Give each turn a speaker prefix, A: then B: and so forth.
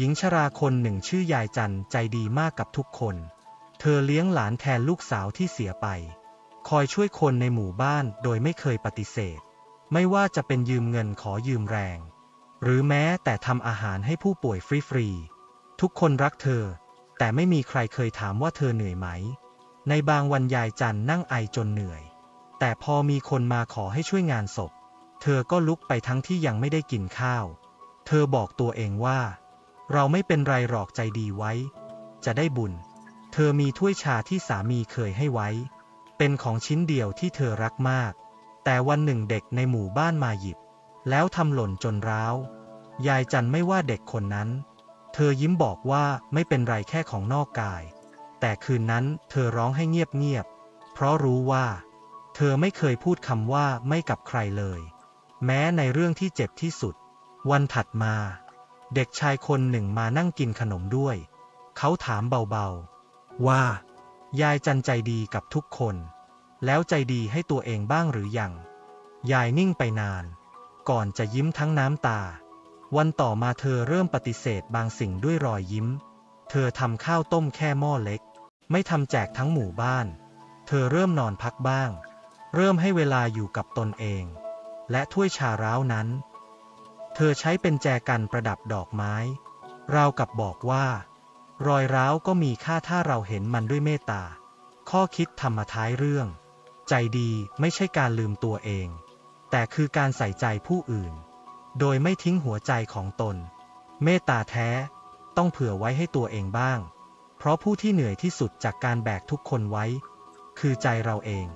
A: หญิงชราคนหนึ่งชื่อยายจันใจดีมากกับทุกคน เธอเลี้ยงหลานแทนลูกสาวที่เสียไป คอยช่วยคนในหมู่บ้านโดยไม่เคยปฏิเสธ ไม่ว่าจะเป็นยืมเงินขอยืมแรง หรือแม้แต่ทำอาหารให้ผู้ป่วยฟรีๆ ทุกคนรักเธอ แต่ไม่มีใครเคยถามว่าเธอเหนื่อยไหม ในบางวันยายจันนั่งไอจนเหนื่อย แต่พอมีคนมาขอให้ช่วยงานศพ เธอก็ลุกไปทั้งที่ยังไม่ได้กินข้าว เธอบอกตัวเองว่า เราไม่เป็นไรหรอกใจดีไว้ จะได้บุญ เธอมีถ้วยชาที่สามีเคยให้ไว้ เป็นของชิ้นเดียวที่เธอรักมาก แต่วันหนึ่งเด็กในหมู่บ้านมาหยิบ แล้วทำหล่นจนร้าว ยายจันไม่ว่าเด็กคนนั้น เธอยิ้มบอกว่าไม่เป็นไรแค่ของนอกกาย แต่คืนนั้นเธอร้องให้เงียบๆ เพราะรู้ว่า เธอไม่เคยพูดคำว่าไม่กับใครเลย แม้ในเรื่องที่เจ็บที่สุด วันถัดมา เด็กชายคนหนึ่งมานั่งกินขนมด้วย เขาถามเบาๆ ว่า ยายจันใจดีกับทุกคน แล้วใจดีให้ตัวเองบ้างหรือยัง ยายนิ่งไปนาน ก่อนจะยิ้มทั้งน้ำตา วันต่อมาเธอเริ่มปฏิเสธบางสิ่งด้วยรอยยิ้ม เธอทำข้าวต้มแค่หม้อเล็ก ไม่ทำแจกทั้งหมู่บ้าน เธอเริ่มนอนพักบ้าง เริ่มให้เวลาอยู่กับตนเอง และถ้วยชาร้าวนั้น เธอใช้เป็นแจกันประดับดอกไม้ ราวกับบอกว่า รอยร้าวก็มีค่าถ้าเราเห็นมันด้วยเมตตา ข้อคิดธรรมท้ายเรื่อง ใจดีไม่ใช่การลืมตัวเอง แต่คือการใส่ใจผู้อื่น โดยไม่ทิ้งหัวใจของตน เมตตาแท้ ต้องเผื่อไว้ให้ตัวเองบ้าง เพราะผู้ที่เหนื่อยที่สุดจากการแบกทุกคนไว้ คือใจเราเอง